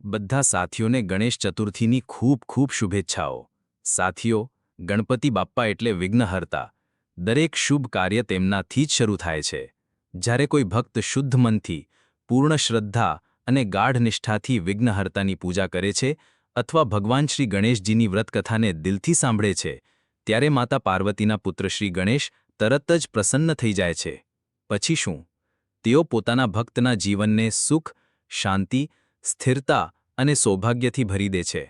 બધા સાથીઓને ગણેશ ચતુર્થીની ખૂબ ખૂબ શુભેચ્છાઓ. સાથીઓ, ગણપતિ બાપ્પા એટલે વિઘ્નહર્તા. દરેક શુભ કાર્ય તેમનાથી જ શરૂ થાય છે. જ્યારે કોઈ ભક્ત શુદ્ધ મનથી, પૂર્ણ શ્રદ્ધા અને ગાઢ નિષ્ઠાથી વિઘ્નહર્તાની પૂજા કરે છે અથવા ભગવાન શ્રી ગણેશજીની વ્રતકથાને દિલથી સાંભળે છે, ત્યારે માતા પાર્વતીના પુત્ર શ્રી ગણેશ તરત જ પ્રસન્ન થઈ જાય છે. પછી શું? તેઓ પોતાના ભક્તના જીવનને સુખ, શાંતિ સ્થિરતા અને સૌભાગ્યથી ભરી દે છે.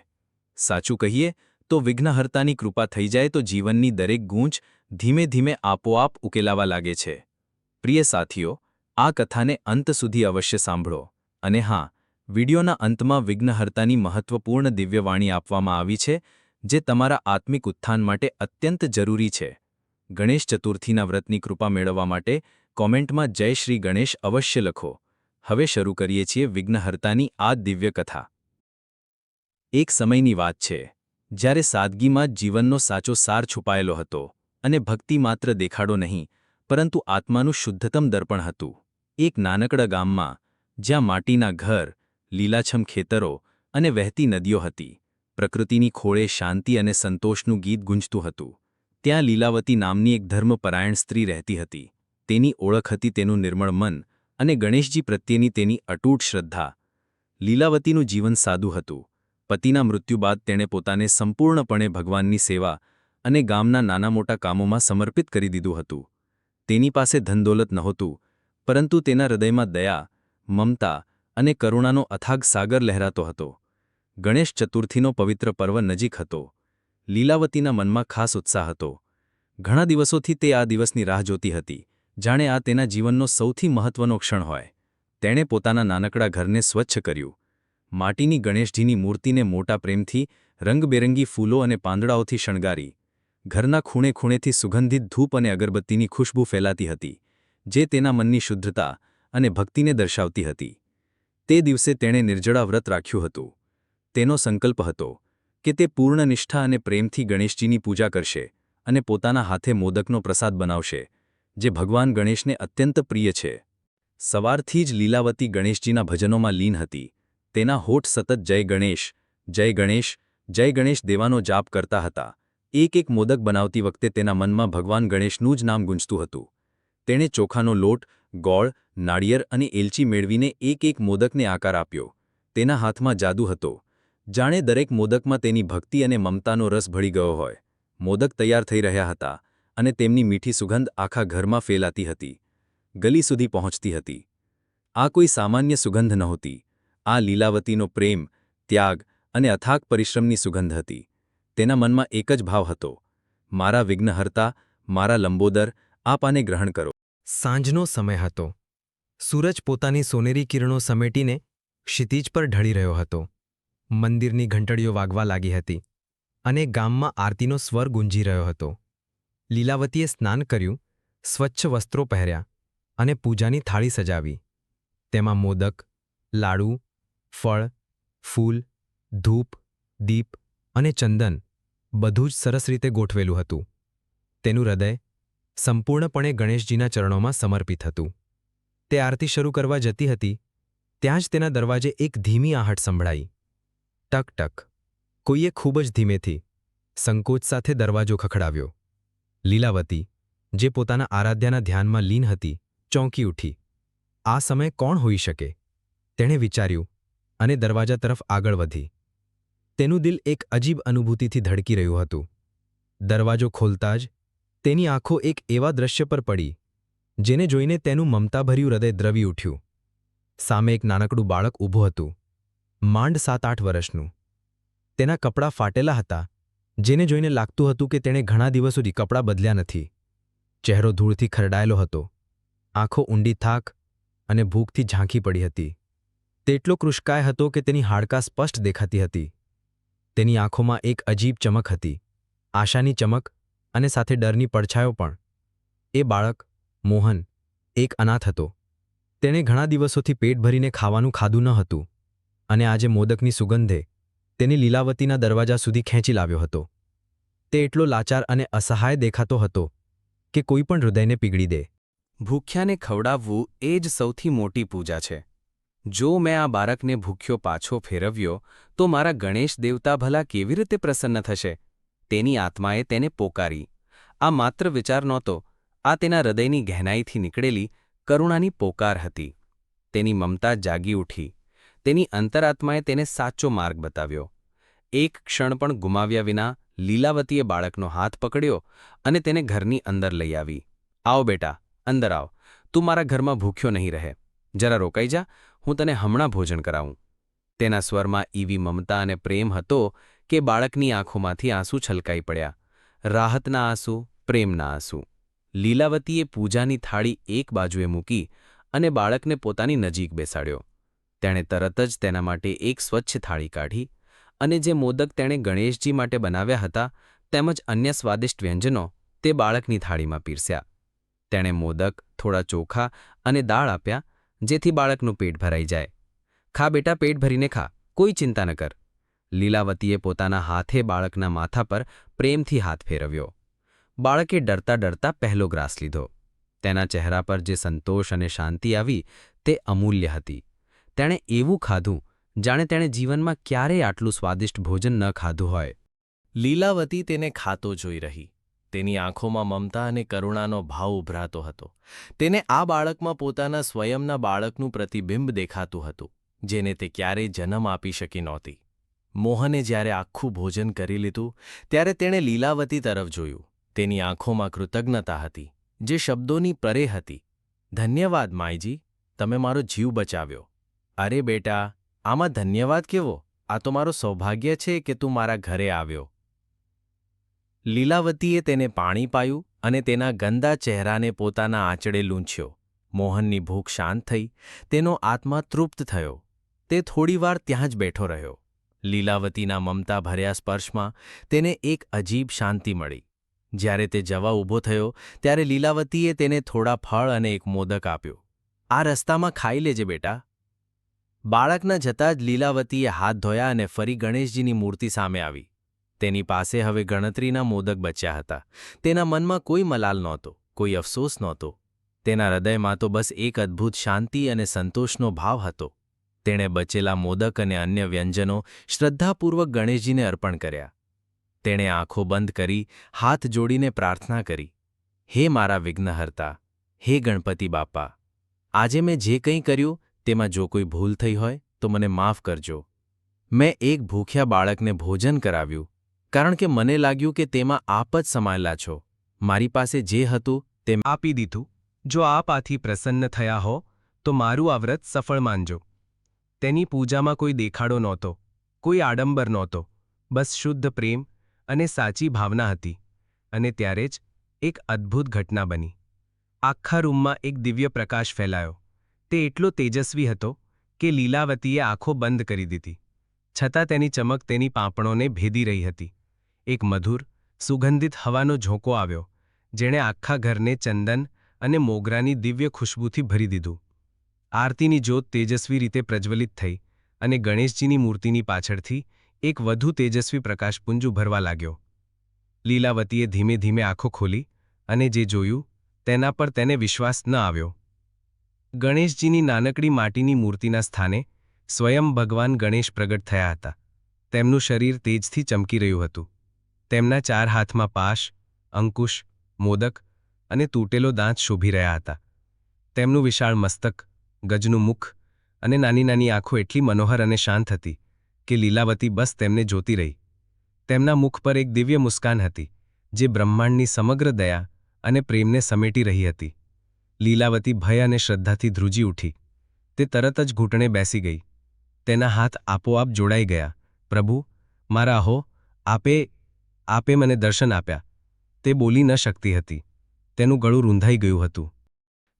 સાચું કહીએ તો વિઘ્નહર્તાની કૃપા થઈ જાય તો જીવનની દરેક ગૂંચ ધીમે ધીમે આપોઆપ ઉકેલાવા લાગે છે. પ્રિય સાથીઓ, આ કથાને અંત સુધી અવશ્ય સાંભળો અને હા, વિડિયોના અંતમાં વિઘ્નહર્તાની મહત્વપૂર્ણ દિવ્યવાણી આપવામાં આવી છે, જે તમારા આત્મિક ઉત્થાન માટે અત્યંત જરૂરી છે. ગણેશ ચતુર્થીના વ્રતની કૃપા મેળવવા માટે કોમેન્ટમાં જય શ્રી ગણેશ અવશ્ય લખો. હવે શરૂ કરીએ છીએ વિઘ્નહર્તાની આ દિવ્ય કથા એક સમયની વાત છે, જ્યારે સાદગીમાં જીવનનો સાચો સાર છુપાયેલો હતો અને ભક્તિ માત્ર દેખાડો નહીં, પરંતુ આત્માનું શુદ્ધતમ દર્પણ હતું. એક નાનકડા ગામમાં, જ્યાં માટીના ઘર, લીલાછમ ખેતરો અને વહેતી નદીઓ હતી, પ્રકૃતિની ખોળે શાંતિ અને સંતોષનું ગીત ગુંજતું હતું. ત્યાં લીલાવતી નામની એક ધર્મપરાયણ સ્ત્રી રહેતી હતી. તેની ઓળખ હતી તેનું નિર્મળ મન અને ગણેશજી પ્રત્યેની તેની અટૂટ શ્રદ્ધા. લીલાવતીનું જીવન સાદું હતું. પતિના મૃત્યુ બાદ તેણે પોતાને સંપૂર્ણપણે ભગવાનની સેવા અને ગામના નાના મોટા કામોમાં સમર્પિત કરી દીધું હતું. તેની પાસે ધનદોલત નહોતું, પરંતુ તેના હૃદયમાં દયા, મમતા અને કરુણાનો અથાગ સાગર લહેરાતો હતો. ગણેશ ચતુર્થીનો પવિત્ર પર્વ નજીક હતો. લીલાવતીના મનમાં ખાસ ઉત્સાહ હતો. ઘણા દિવસોથી તે આ દિવસની રાહ જોતી હતી. જાણે આ તેના જીવનનો સૌથી મહત્વનો ક્ષણ હોય. તેણે પોતાના નાનકડા ઘરને સ્વચ્છ કર્યું. માટીની ગણેશજીની મૂર્તિને મોટા પ્રેમથી રંગબેરંગી ફૂલો અને પાંદડાઓથી શણગારી. ઘરના ખૂણે ખૂણેથી સુગંધિત ધૂપ અને અગરબત્તીની ખુશ્બુ ફેલાતી હતી, જે તેના મનની શુદ્ધતા અને ભક્તિને દર્શાવતી હતી. તે દિવસે તેણે નિર્જળા વ્રત રાખ્યું હતું. તેનો સંકલ્પ હતો કે તે પૂર્ણ નિષ્ઠા અને પ્રેમથી ગણેશજીની પૂજા કરશે અને પોતાના હાથે મોદકનો પ્રસાદ બનાવશે. જે ભગવાન ગણેશને અત્યંત પ્રિય છે. સવારથી જ લીલાવતી ગણેશજીના ભજનોમાં લીન હતી. તેના હોઠ સતત જય ગણેશ જય ગણેશ જય ગણેશ દેવાનો જાપ કરતા હતા. એક એક મોદક બનાવતી વખતે તેના મનમાં ભગવાન ગણેશનું જ નામ ગુંજતું હતું. તેણે ચોખાનો લોટ, ગોળ, નાળિયેર અને એલચી મેળવીને એક એક મોદકને આકાર આપ્યો. તેના હાથમાં જાદુ હતો. જાણે દરેક મોદકમાં તેની ભક્તિ અને મમતાનો રસ ભળી ગયો હોય. મોદક તૈયાર થઈ રહ્યા હતા. અને તેમની મીઠી સુગંધ આખા ઘરમાં ફેલાતી હતી. ગલી સુધી પહોંચતી હતી. આ કોઈ સામાન્ય સુગંધ નહોતી. આ લીલાવતીનો પ્રેમ, ત્યાગ અને અથાગ પરિશ્રમની સુગંધ હતી. તેના મનમાં એક જ ભાવ હતો. મારા વિઘ્નહર્તા, મારા લંબોદર, આપ આને ગ્રહણ કરો. સાંજનો સમય હતો. સૂરજ પોતાની સોનેરી કિરણો સમેટીને ક્ષિતિજ પર ઢળી રહ્યો હતો. મંદિરની ઘંટડીઓ વાગવા લાગી હતી અને ગામમાં આરતીનો સ્વર ગુંજી રહ્યો હતો. લીલાવતીએ સ્નાન કર્યું, સ્વચ્છ વસ્ત્રો પહેર્યા અને પૂજાની થાળી સજાવી. તેમાં મોદક, લાડુ, ફળ, ફૂલ, ધૂપ, દીપ અને ચંદન બધું જ સરસ રીતે ગોઠવેલું હતું. તેનું હૃદય સંપૂર્ણપણે ગણેશજીના ચરણોમાં સમર્પિત હતું. તે આરતી શરૂ કરવા જતી હતી, ત્યાં જ તેના દરવાજે એક ધીમી આહટ સંભળાઈ. ટક ટક, કોઈએ ખૂબ જ ધીમેથી સંકોચ સાથે દરવાજો ખખડાવ્યો. લીલાવતી, જે પોતાના આરાધ્યાના ધ્યાનમાં લીન હતી, ચોંકી ઉઠી. આ સમય કોણ હોઈ શકે? તેણે વિચાર્યું અને દરવાજા તરફ આગળ વધી. તેનું દિલ એક અજીબ અનુભૂતિથી ધડકી રહ્યું હતું. દરવાજો ખોલતા જ તેની આંખો એક એવા દ્રશ્ય પર પડી, જેને જોઈને તેનું મમતાભર્યું હૃદય દ્રવી ઉઠ્યું. સામે એક નાનકડું બાળક ઊભું હતું, માંડ સાત આઠ વર્ષનું. તેના કપડાં ફાટેલા હતા જેને જોઈને લાગતું હતું કે તેણે ઘણા દિવસ સુધી કપડાં બદલ્યા નથી. ચહેરો ધૂળથી ખરડાયેલો હતો. આંખો ઊંડી થાક અને ભૂખથી ઝાંખી પડી હતી. તેટલો કૃષ્કાય હતો કે તેની હાડકાં સ્પષ્ટ દેખાતી હતી. તેની આંખોમાં એક અજીબ ચમક હતી. આશાની ચમક અને સાથે ડરની પડછાયો પણ. એ બાળક, મોહન, એક અનાથ હતો. તેણે ઘણા દિવસોથી પેટ ભરીને ખાવાનું ખાધું ન હતું અને આજે મોદકની સુગંધે તેને લીલાવતીના દરવાજા સુધી ખેંચી લાવ્યો હતો. તે એટલો લાચાર અને અસહાય દેખાતો હતો કે કોઈ પણ હૃદયને પીગળી દે. ભૂખ્યાને ખવડાવવું એ જ સૌથી મોટી પૂજા છે. જો મેં આ બાળકને ભૂખ્યો પાછો ફેરવ્યો, તો મારા ગણેશ દેવતા ભલા કેવી રીતે પ્રસન્ન થશે? તેની આત્માએ તેને પોકારી. આ માત્ર વિચાર નહોતો, આ તેના હૃદયની ગહેનાઈથી નીકળેલી કરુણાની પોકાર હતી. તેની મમતા જાગી ઉઠી. તેની અંતરાત્માએ તેને સાચો માર્ગ બતાવ્યો. એક ક્ષણ પણ ગુમાવ્યા વિના લીલાવતીએ બાળકનો હાથ પકડ્યો અને તેને ઘરની અંદર લઈ આવી. આવો બેટા, અંદર આવ. તું મારા ઘરમાં ભૂખ્યો નહીં રહે. જરા રોકાઈ જા. હું તને હમણાં ભોજન કરાવું. તેના સ્વરમાં એવી મમતા અને પ્રેમ હતો કે બાળકની આંખોમાંથી આંસુ છલકાઈ પડ્યા. રાહતના આંસુ, પ્રેમના આંસુ. લીલાવતીએ પૂજાની થાળી એક બાજુએ મૂકી અને બાળકને પોતાની નજીક બેસાડ્યો. તેણે તરત જ તેના માટે એક સ્વચ્છ થાળી કાઢી અને જે મોદક તેણે ગણેશજી માટે બનાવ્યા હતા તેમજ અન્ય સ્વાદિષ્ટ વ્યંજનો તે બાળકની થાળીમાં પીરસ્યા. તેણે મોદક, થોડા ચોખા અને દાળ આપ્યા જેથી બાળકનું પેટ ભરાઈ જાય. ખા બેટા, પેટ ભરીને ખા, કોઈ ચિંતા ન કર. લીલાવતીએ પોતાના હાથે બાળકના માથા પર પ્રેમથી હાથ ફેરવ્યો. બાળકે ડરતા ડરતા પહેલો ગ્રાસ લીધો. તેના ચહેરા પર જે સંતોષ અને શાંતિ આવી તે અમૂલ્ય હતી. તેણે એવું ખાધું, જાણે તેણે જીવનમાં ક્યારેય આટલું સ્વાદિષ્ટ ભોજન ન ખાધું હોય. લીલાવતી તેને ખાતો જોઈ રહી. તેની આંખોમાં મમતા અને કરુણાનો ભાવ ઉભરાતો હતો. તેને આ બાળકમાં પોતાના સ્વયંના બાળકનું પ્રતિબિંબ દેખાતું હતું, જેને તે ક્યારેય જન્મ આપી શકી નહોતી. મોહને જ્યારે આખું ભોજન કરી લીધું, ત્યારે તેણે લીલાવતી તરફ જોયું. તેની આંખોમાં કૃતજ્ઞતા હતી, જે શબ્દોની પરે હતી. ધન્યવાદ માયજી તમે મારો જીવ બચાવ્યો. અરે બેટા, આમાં ધન્યવાદ કેવો? આ તો મારો સૌભાગ્ય છે કે તું મારા ઘરે આવ્યો. લીલાવતીએ તેને પાણી પાયું અને તેના ગંદા ચહેરાને પોતાના આંચળે લૂંછ્યો. મોહનની ભૂખ શાંત થઈ, તેનો આત્મા તૃપ્ત થયો. તે થોડીવાર ત્યાં જ બેઠો રહ્યો. લીલાવતીના મમતા ભર્યા સ્પર્શમાં તેને એક અજીબ શાંતિ મળી. જ્યારે તે જવા ઊભો થયો, ત્યારે લીલાવતીએ તેને થોડા ફળ અને એક મોદક આપ્યો. આ રસ્તામાં ખાઈ લેજે બેટા બાળકના જતાં જ લીલાવતીએ હાથ ધોયા અને ફરી ગણેશજીની મૂર્તિ સામે આવી. તેની પાસે હવે ગણતરીના મોદક બચ્યા હતા. તેના મનમાં કોઈ મલાલ નહોતો, કોઈ અફસોસ નહોતો. તેના હૃદયમાં તો બસ એક અદ્ભુત શાંતિ અને સંતોષનો ભાવ હતો. તેણે બચેલા મોદક અને અન્ય વ્યંજનો શ્રદ્ધાપૂર્વક ગણેશજીને અર્પણ કર્યા. તેણે આંખો બંધ કરી, હાથ જોડીને પ્રાર્થના કરી. હે મારા વિઘ્નહર્તા, હે ગણપતિ બાપા, આજે મેં જે કંઈ કર્યું તેમાં જો કોઈ ભૂલ થઈ હોય, તો મને માફ કરજો. મેં એક ભૂખ્યા બાળકને ભોજન કરાવ્યું, કારણ કે મને લાગ્યું કે તેમાં આપ જ સમાયેલા છો. મારી પાસે જે હતું, તે આપી દીધું. જો આપ આથી પ્રસન્ન થયા હો, તો મારું આ વ્રત સફળ માનજો. તેની પૂજામાં કોઈ દેખાડો નહોતો, કોઈ આડંબર નહોતો, બસ શુદ્ધ પ્રેમ અને સાચી ભાવના હતી. અને ત્યારે જ એક અદ્ભુત ઘટના બની. આખા રૂમમાં એક દિવ્ય પ્રકાશ ફેલાયો. તે એટલો તેજસ્વી હતો કે લીલાવતીએ આંખો બંધ કરી દીધી. છતાં તેની ચમક તેની પાંપણોને ભેદી રહી હતી. એક મધુર, સુગંધિત હવાનો ઝોંકો આવ્યો, જેણે આખા ઘરને ચંદન અને મોગરાની દિવ્ય ખુશ્બુથી ભરી દીધું. આરતીની જ્યોત તેજસ્વી રીતે પ્રજ્વલિત થઈ અને ગણેશજીની મૂર્તિની પાછળથી એક વધુ તેજસ્વી પ્રકાશપુંજ ઉભરવા લાગ્યો. લીલાવતીએ ધીમે ધીમે આંખો ખોલી અને જે જોયું તેના પર તેને વિશ્વાસ ન આવ્યો. ગણેશજીની નાનકડી માટીની મૂર્તિના સ્થાને સ્વયં ભગવાન ગણેશ પ્રગટ થયા હતા. તેમનું શરીર તેજથી ચમકી રહ્યું હતું. તેમના ચાર હાથમાં પાશ, અંકુશ, મોદક અને તૂટેલો દાંત શોભી રહ્યા હતા. તેમનું વિશાળ મસ્તક, ગજનું મુખ અને નાની નાની આંખો એટલી મનોહર અને શાંત હતી કે લીલાવતી બસ તેમને જોતી રહી. તેમના મુખ પર એક દિવ્ય મુસ્કાન હતી, જે બ્રહ્માંડની સમગ્ર દયા અને પ્રેમને સમેટી રહી હતી. લીલાવતી ભય અને શ્રદ્ધાથી ધ્રુજી ઉઠી. તે તરત જ ઘૂંટણે બેસી ગઈ. તેના હાથ આપોઆપ જોડાઈ ગયા. પ્રભુ, મારા હો આપે આપે મને દર્શન આપ્યા. તે બોલી ન શકતી હતી. તેનું ગળું રૂંધાઈ ગયું હતું.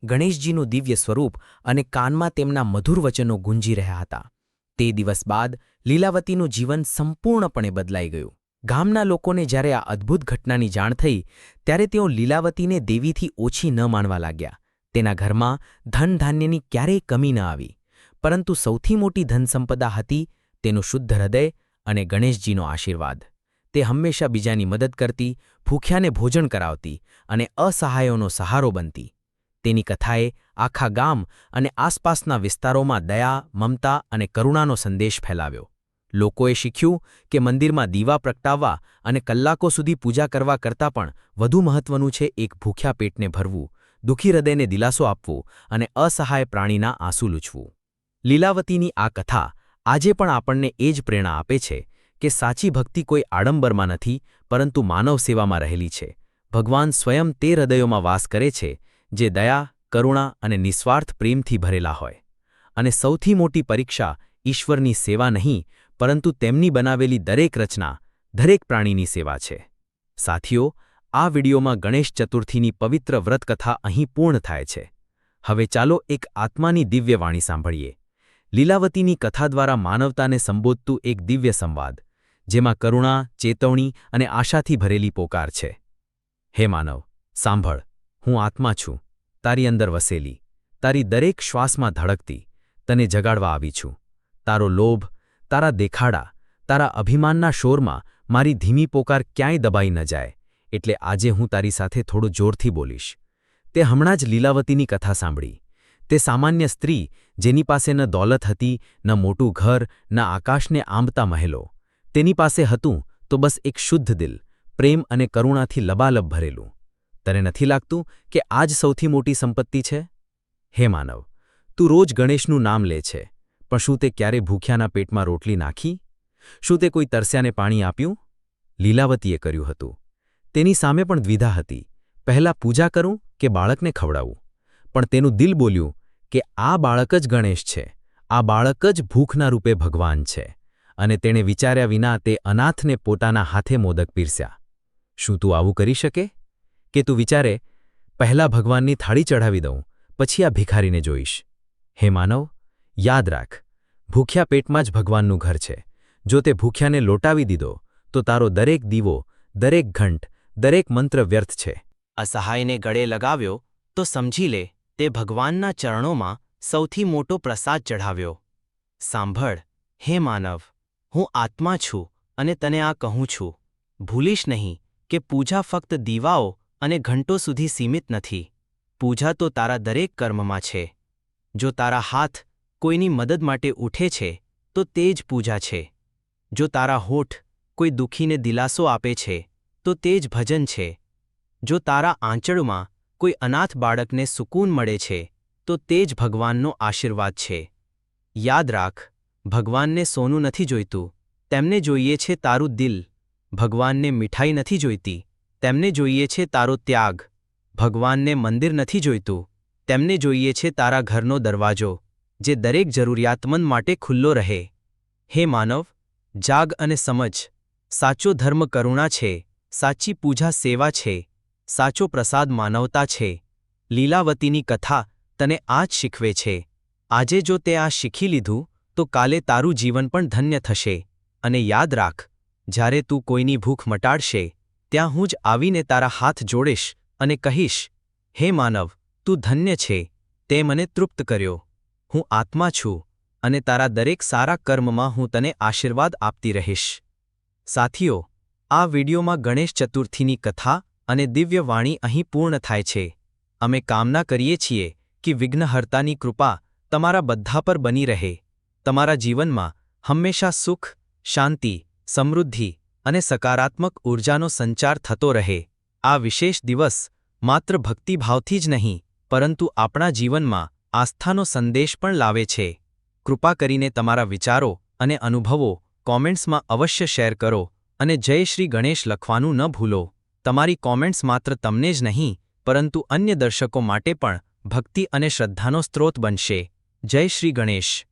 ગણેશજીનું દિવ્ય સ્વરૂપ અને કાનમાં તેમના મધુર વચનો ગુંજી રહ્યા હતા. તે દિવસ બાદ લીલાવતીનું જીવન સંપૂર્ણપણે બદલાઈ ગયું. ગામના લોકોને જ્યારે આ અદ્ભુત ઘટનાની જાણ થઈ, ત્યારે તેઓ લીલાવતીને દેવીથી ઓછી ન માનવા લાગ્યા. તેના ઘરમાં ધન ધાન્યની ક્યારેય કમી ન આવી, પરંતુ સૌથી મોટી ધનસંપદા હતી તેનું શુદ્ધ હૃદય અને ગણેશજીનો આશીર્વાદ. તે હંમેશા બીજાની મદદ કરતી, ભૂખ્યાને ભોજન કરાવતી અને અસહાયોનો સહારો બનતી. તેની કથાએ આખા ગામ અને આસપાસના વિસ્તારોમાં દયા, મમતા અને કરુણાનો સંદેશ ફેલાવ્યો. લોકોએ શીખ્યું કે મંદિરમાં દીવા પ્રગટાવવા અને કલાકો સુધી પૂજા કરવા કરતાં પણ વધુ મહત્વનું છે એક ભૂખ્યા પેટને ભરવું દુઃખી હૃદયને દિલાસો આપવો અને અસહાય પ્રાણીના આંસુ લૂછવું. લીલાવતીની આ કથા આજે પણ આપણને એ જ પ્રેરણા આપે છે કે સાચી ભક્તિ કોઈ આડંબરમાં નથી, પરંતુ માનવ સેવામાં રહેલી છે. ભગવાન સ્વયં તે હૃદયોમાં વાસ કરે છે, જે દયા, કરુણા અને નિસ્વાર્થ પ્રેમથી ભરેલા હોય. અને સૌથી મોટી પરીક્ષા ઈશ્વરની સેવા નહીં, પરંતુ તેમની બનાવેલી દરેક રચના, દરેક પ્રાણીની સેવા છે. સાથીઓ આ વિડીયોમાં ગણેશ ચતુર્થીની પવિત્ર વ્રતકથા અહીં પૂર્ણ થાય છે. હવે ચાલો એક આત્માની દિવ્ય વાણી સાંભળીએ. લીલાવતીની કથા દ્વારા માનવતાને સંબોધતું એક દિવ્ય સંવાદ, જેમાં કરુણા, ચેતવણી અને આશાથી ભરેલી પોકાર છે. હે માનવ, સાંભળ, હું આત્મા છું, તારી અંદર વસેલી, તારી દરેક શ્વાસમાં ધડકતી, તને જગાડવા આવી છું. તારો લોભ, તારા દેખાડા, તારા અભિમાનના શોરમાં મારી ધીમી પોકાર ક્યાંય દબાઈ ન જાય. એટલે આજે હું તારી સાથે થોડું જોરથી બોલીશ. તે હમણાં જ લીલાવતીની કથા સાંભળી. તે સામાન્ય સ્ત્રી, જેની પાસે ન દોલત હતી, ન મોટું ઘર, ન આકાશને આંબતા મહેલો. તેની પાસે હતું તો બસ એક શુદ્ધ દિલ, પ્રેમ અને કરુણાથી લબાલબ ભરેલું. તને નથી લાગતું કે આ જ સૌથી મોટી સંપત્તિ છે? હે માનવ, તું રોજ ગણેશનું નામ લે છે, પણ શું તે ક્યારે ભૂખ્યાના પેટમાં રોટલી નાખી? શું તે કોઈ તરસ્યાને પાણી આપ્યું? લીલાવતીએ કર્યું હતું. તેની સામે પણ દ્વિધા હતી. પહેલાં પૂજા કરું કે બાળકને ખવડાવું? પણ તેનું દિલ બોલ્યું કે આ બાળક જ ગણેશ છે. આ બાળક જ ભૂખના રૂપે ભગવાન છે. અને તેણે વિચાર્યા વિના તે અનાથને પોતાના હાથે મોદક પીરસ્યા. શું તું આવું કરી શકે? કે તું વિચારે, પહેલાં ભગવાનની થાળી ચઢાવી દઉં, પછી આ ભિખારીને જોઈશ. હે માનવ, યાદ રાખ, ભૂખ્યા પેટમાં જ ભગવાનનું ઘર છે. જો તે ભૂખ્યાને લોટાવી દીધો, તો તારો દરેક દીવો, દરેક ઘંટ દરેક મંત્ર વ્યર્થ છે. અસહાયને ગળે લગાવ્યો, તો સમજી લે, તે ભગવાનના ચરણોમાં સૌથી મોટો પ્રસાદ ચઢાવ્યો. સાંભળ, હે માનવ, હું આત્મા છું અને તને આ કહું છું. ભૂલીશ નહીં કે પૂજા ફક્ત દીવાઓ અને ઘંટો સુધી સીમિત નથી. પૂજા તો તારા દરેક કર્મમાં છે. જો તારા હાથ કોઈની મદદ માટે ઉઠે છે, તો તે જ પૂજા છે. જો તારા હોઠ કોઈ દુઃખીને દિલાસો આપે છે તો તે જ ભજન છે. જો તારા આંચળમાં કોઈ અનાથ બાળકને સુકૂન મળે છે, તો તે જ ભગવાનનો આશીર્વાદ છે. યાદ રાખ, ભગવાનને સોનું નથી જોઈતું. તેમને જોઈએ છે તારું દિલ. ભગવાનને મીઠાઈ નથી જોઈતી. તેમને જોઈએ છે તારો ત્યાગ. ભગવાનને મંદિર નથી જોઈતું. તેમને જોઈએ છે તારા ઘરનો દરવાજો, જે દરેક જરૂરિયાતમંદ માટે ખુલ્લો રહે. હે માનવ, જાગ અને સમજ. સાચો ધર્મ કરુણા છે. સાચી પૂજા સેવા છે, સાચો પ્રસાદ માનવતા છે, લીલાવતીની કથા તને આ જ શીખવે છે. આજે જો તે આ શીખી લીધું, તો કાલે તારું જીવન પણ ધન્ય થશે. અને યાદ રાખ, જ્યારે તું કોઈની ભૂખ મટાડશે, ત્યાં હું જ આવીને તારા હાથ જોડીશ અને કહીશ, હે માનવ, તું ધન્ય છે. તે મને તૃપ્ત કર્યો. હું આત્મા છું અને તારા દરેક સારા કર્મમાં હું તને આશીર્વાદ આપતી રહીશ. સાથીઓ આ વિડીયોમાં ગણેશ ચતુર્થીની કથા અને દિવ્ય વાણી અહીં પૂર્ણ થાય છે. અમે કામના કરીએ છીએ કે વિઘ્નહર્તાની કૃપા તમારા બધા પર બની રહે. તમારા જીવનમાં હંમેશા સુખ, શાંતિ, સમૃદ્ધિ અને સકારાત્મક ઊર્જાનો સંચાર થતો રહે. આ વિશેષ દિવસ માત્ર ભક્તિભાવથી જ નહીં, પરંતુ આપણા જીવનમાં આસ્થાનો સંદેશ પણ લાવે છે. કૃપા કરીને તમારા વિચારો અને અનુભવો કોમેન્ટ્સમાં અવશ્ય શેર કરો. અને જય શ્રી ગણેશ લખવાનું ન ભૂલો. તમારી કોમેન્ટ્સ માત્ર તમને જ નહીં, પરંતુ અન્ય દર્શકો માટે પણ ભક્તિ અને શ્રદ્ધાનો સ્ત્રોત બનશે. જય શ્રી ગણેશ.